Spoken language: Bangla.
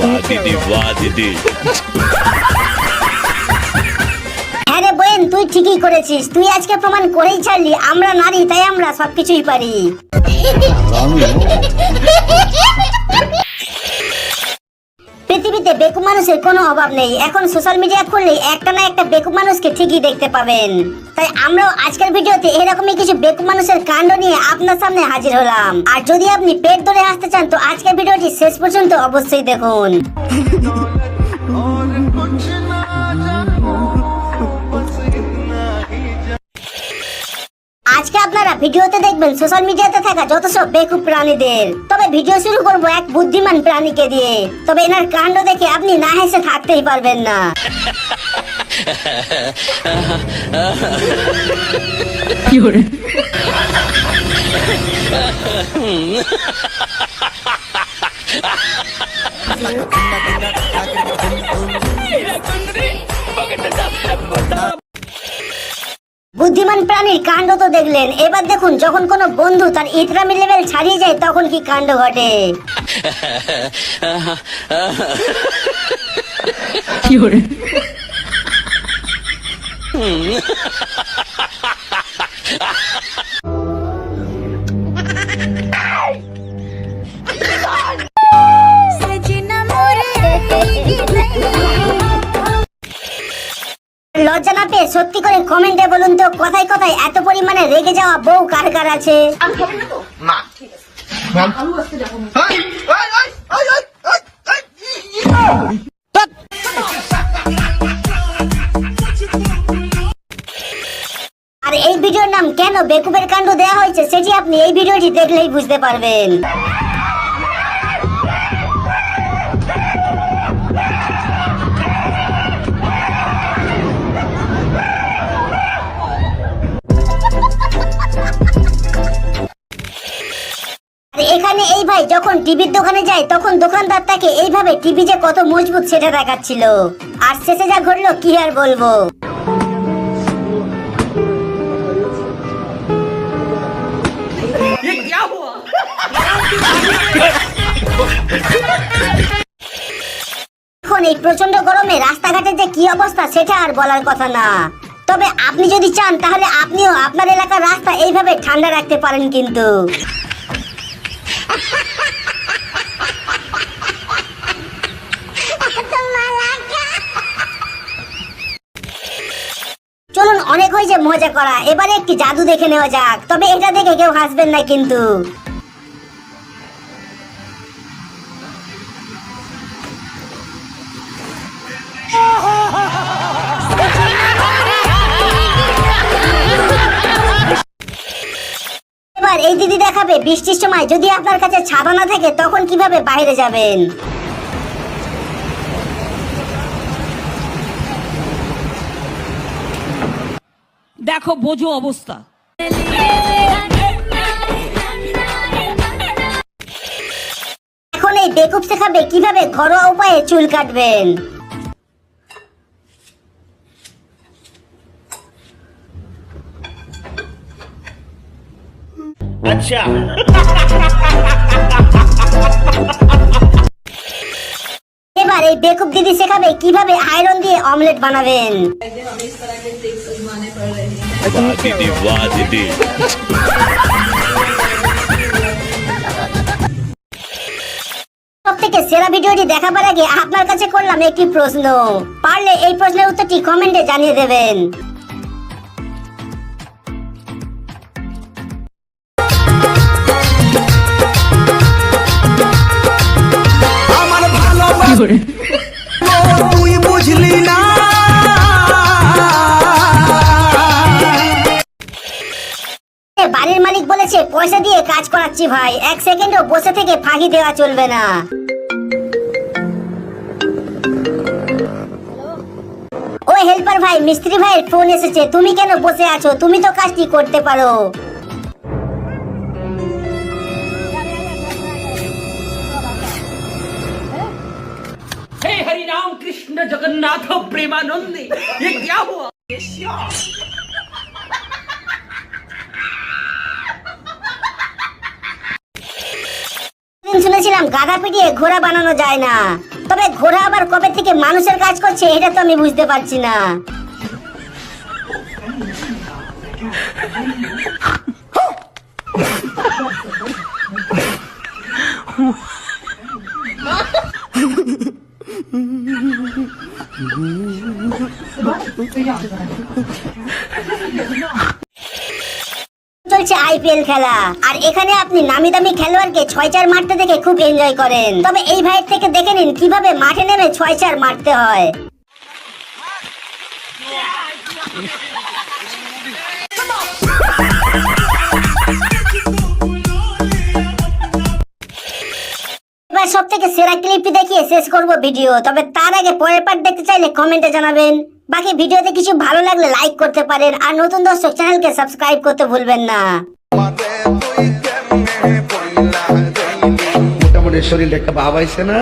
বাহ দিদি বাহ আরে বোন তুই ঠিকই করেছিস। তুই আজকে প্রমাণ করেই ছাড়লি। আমরা নারী তাই আমরা সবকিছুই পারি। কোনো অভাব নেই। এখন সোশ্যাল মিডিয়া খুললেই একটা না একটা বেকুব মানুষকে ঠিকই দেখতে পাবেন। তাই আমরাও আজকের ভিডিওতে এরকমই কিছু বেকুব মানুষের কাণ্ড নিয়ে আপনার সামনে হাজির হলাম। আর যদি আপনি পেট ধরে আসতে চান, তো আজকের ভিডিওটি শেষ পর্যন্ত অবশ্যই দেখুন। ভিডিওতে দেখবেন সোশ্যাল মিডিয়াতে থাকা যত সব বেকুব প্রাণীদের। তবে ভিডিও শুরু করব এক বুদ্ধিমান প্রাণীকে দিয়ে। তবে এনার কাণ্ড দেখে আপনি না হেসে থাকতেই পারবেন না। বুদ্ধিমান প্রাণীর কাণ্ড তো দেখলেন। এবার দেখুন যখন কোনো বন্ধু তার ইতরামি লেভেল ছাড়িয়ে যায় তখন কি কাণ্ড ঘটে? লজ্জা না পেয়ে সত্যি করে কমেন্টে বলুন তো কথায় কথায় এত পরিমাণে রেগে যাওয়া বউ কার কার আছে? আর এই ভিডিওর নাম কেন বেকুবের কাণ্ড দেওয়া হয়েছে সেটি আপনি এই ভিডিওটি দেখলেই বুঝতে পারবেন। এই ভাই, যখন টিভির দোকানে যায়, তখন দোকানদার তাকে এইভাবে টিভি যে কত মজবুত সেটা দেখাচ্ছিল। আর শেষে যা ঘটলো, কি আর বলব? এখন এই প্রচণ্ড গরমে রাস্তাঘাটের যে কি অবস্থা, সেটা আর বলার কথা না। তবে আপনি যদি চান, তাহলে আপনিও আপনার এলাকার রাস্তা এইভাবে ঠান্ডা রাখতে পারেন কিন্তু। হয়েছে মজা করা। এবারে একটি জাদু দেখে নেওয়া যাক। তবে এটা দেখে কেউ হাসবেন না কিন্তু। এই দিদি দেখাবে, বৃষ্টির সময় যদি আপনার কাছে ছাতা না থাকে, তখন কীভাবে বাইরে যাবেন? দেখো বোঝো অবস্থা। এখন এই বেকুব শেখাবে কীভাবে ঘরোয়া উপায়ে চুল কাটবেন। এবার এই বেকুব দিদি শেখাবে কীভাবে আয়রন দিয়ে অমলেট বানাবেন। বাহ দিদি বাহ সেরা ভিডিওটি দেখাবার আগে আপনার কাছে করলাম একটি প্রশ্ন। পারলে এই প্রশ্নের উত্তরটি কমেন্টে জানিয়ে দেবেন। তুই বুঝলি না? বলেছে পয়সা দিয়ে কাজ করাচ্ছি ভাই এক সেকেন্ডও বসে থেকে ফাঁকি দেওয়া চলবে না ও হেল্পার ভাই মিস্ত্রি ভাইয়ের ফোন এসেছে তুমি কেন বসে আছো তুমি তো কাজটি করতে পারো हे हरि राम कृष्ण जगन्नाथ प्रेमानंद ये क्या हुआ শুনেছিলাম গাধা পিটিয়ে ঘোড়া বানানো যায় না। তবে ঘোড়া আবার কবে থেকে মানুষের কাজ করছে, এটা তো আমি বুঝতে পারছি না। আইপিএল খেলা। আর এখানে আপনি নামি দামি খেলোয়াড়কে ছয় চার মারতে দেখে খুব এনজয় করেন। তবে এই ভাইয়ের থেকে দেখে নিন কীভাবে মাঠে নেমে ছয় চার মারতে হয়। এবার সব থেকে সেরা ক্লিপটি দেখিয়ে শেষ করব ভিডিও তবে তার আগে পরের পার্ট দেখতে চাইলে কমেন্টে জানাবেন। বাকি ভিডিওতে কিছু ভালো লাগলে লাইক করতে পারেন আর নতুন দর্শক চ্যানেলকে সাবস্ক্রাইব করতে ভুলবেন না। মোটামুটি শরীরটা একটা ভাব আইছে না?